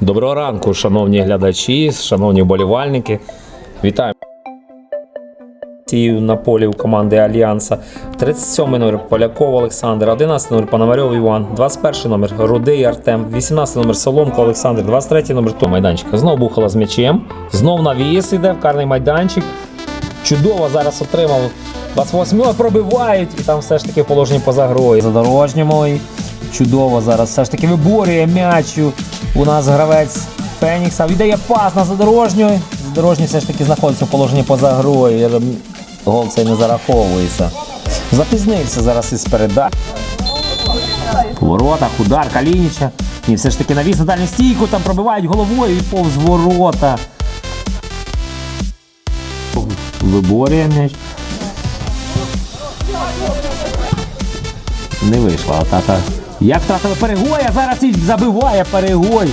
Доброго ранку, шановні глядачі, шановні вболівальники. Вітаю на полі у команди Альянса. 37 номер Поляков Олександр, 11 номер Пономарьов Іван, 21 номер Рудий Артем, 18 номер Соломко Олександр, 23 номер то майданчика. Знову бухала з м'ячем. Знов навіс іде в карний майданчик. Чудово зараз отримав. 28 пробивають і там все ж таки в положенні поза грою. Задорожньому чудово зараз все ж таки виборює м'яч. У нас гравець Фенікса. Віддає пас на задорожню. Задорожній все ж таки знаходиться в положенні поза грою. Гол цей не зараховується. Запізнився зараз із передач. В воротах, удар Калініча. І все ж таки навіс на дальню стійку, там пробивають головою і повз ворота. Виборює м'яч. Не вийшла атака. Як втратили а зараз і забиває Перегой.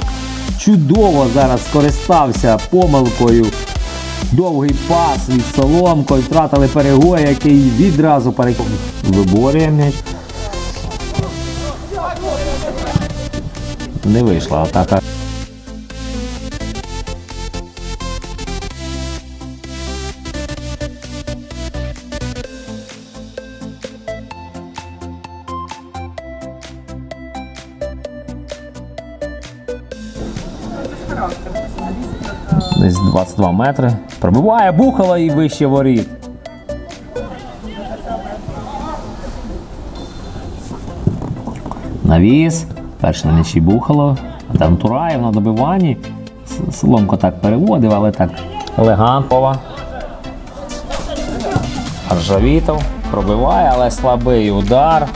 Чудово зараз скористався помилкою. Довгий пас від Соломко. і Втратили Перегоя, який відразу пере... виборює м'яч. Не вийшла атака. Десь 22 метри. Пробиває Бухало і вище воріт. Навіс. Перший на м'ячі Бухало. Там Тураєв на добиванні. Соломко так переводив, але так елегантно. Аржавітов пробиває, але слабий удар.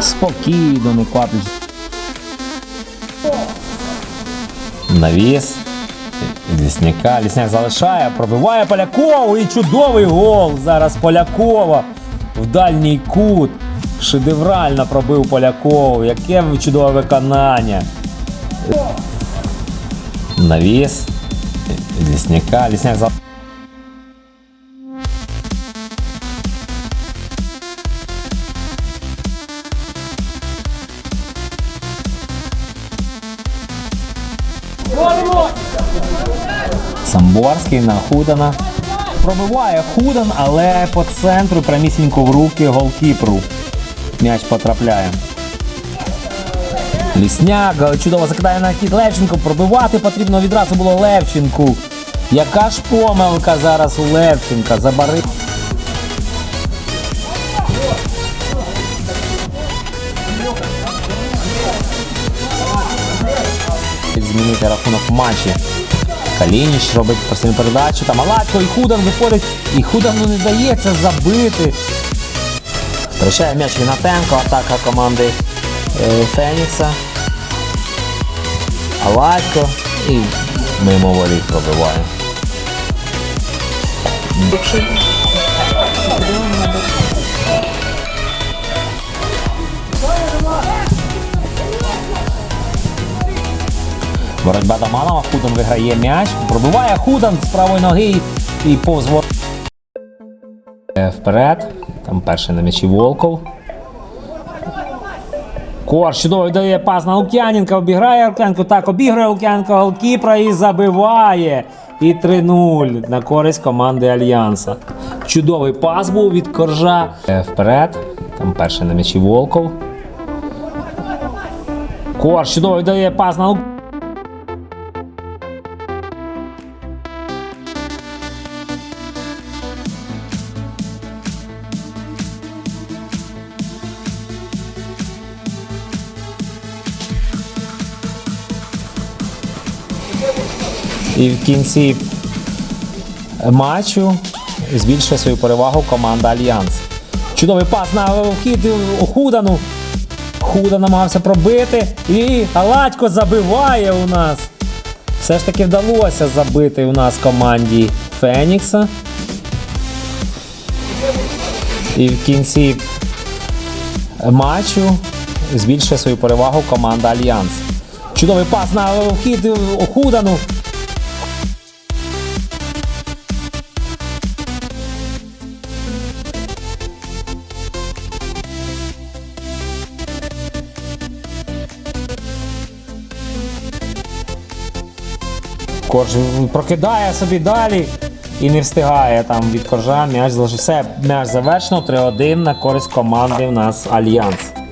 Спокійно, не кваплять. Навіс. Лісняка. Лісняк залишає, пробиває Полякову і чудовий гол зараз Полякова в дальній кут. Шедеврально пробив Полякову. Яке чудове виконання. Навіс. Лісняка. Лісняк залишає. Самборський на Худана. Пробиває Худан, але по центру прямісінько в руки голкіпру. М'яч потрапляє. Лісняк чудово закидає на хід Левченко. Пробивати потрібно відразу було Левченку. Яка ж помилка зараз у Левченка? Забари. Змінити рахунок матчі. Калініч робить простину передачу. Там Аладько і Худан виходить. І Худану не дається забити. Втрачає м'яч Вінатенко. Атака команди е, Фенікса. Аладько. І мимо воріт пробиває. Боротьба Доманова. Худан виграє м'яч. Пробиває Худан з правої ноги і повзво. Е, Вперед. Там перший на м'ячі Волков. Корж чудово дає пас на Лук'яненка, обіграє Лук'яненко, так, обіграє Лук'яненко голкіпра і забиває. І 3-0 на користь команди Альянса. Чудовий пас був від Коржа. Е, Вперед. Там перший на м'ячі Волков. Корж чудово дає пас на Лук'яненка. І в кінці матчу збільшує свою перевагу команда Альянс. Чудовий пас на вхід Худану. Худа намагався пробити. І Аладько забиває у нас. Все ж таки вдалося забити у нас команді Фенікса. І в кінці матчу збільшує свою перевагу команда Альянс. Чудовий пас на вхід Худану. Корж прокидає собі далі і не встигає там від коржа. М'яч залишив. Все, м'яч завершено. 3-1 на користь команди у нас Альянс.